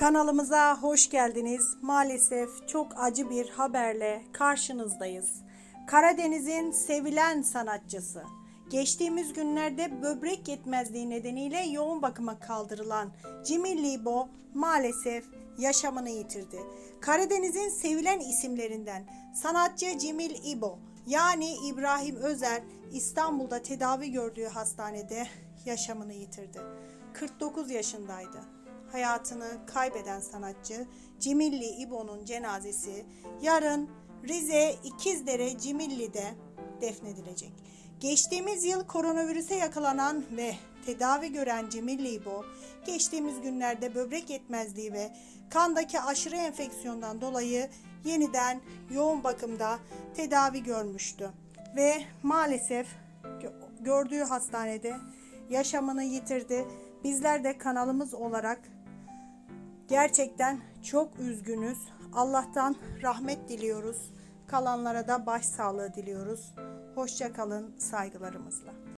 Kanalımıza hoş geldiniz. Maalesef çok acı bir haberle karşınızdayız. Karadeniz'in sevilen sanatçısı. Geçtiğimiz günlerde böbrek yetmezliği nedeniyle yoğun bakıma kaldırılan Cemil Libo maalesef yaşamını yitirdi. Karadeniz'in sevilen isimlerinden sanatçı Cemil İbo yani İbrahim Özer İstanbul'da tedavi gördüğü hastanede yaşamını yitirdi. 49 yaşındaydı hayatını kaybeden sanatçı Cimilli İbo'nun cenazesi yarın Rize İkizdere Cimilli'de defnedilecek. Geçtiğimiz yıl koronavirüse yakalanan ve tedavi gören Cimilli İbo, geçtiğimiz günlerde böbrek yetmezliği ve kandaki aşırı enfeksiyondan dolayı yeniden yoğun bakımda tedavi görmüştü. Ve maalesef gö- gördüğü hastanede yaşamını yitirdi. Bizler de kanalımız olarak gerçekten çok üzgünüz. Allah'tan rahmet diliyoruz. Kalanlara da başsağlığı diliyoruz. Hoşça kalın saygılarımızla.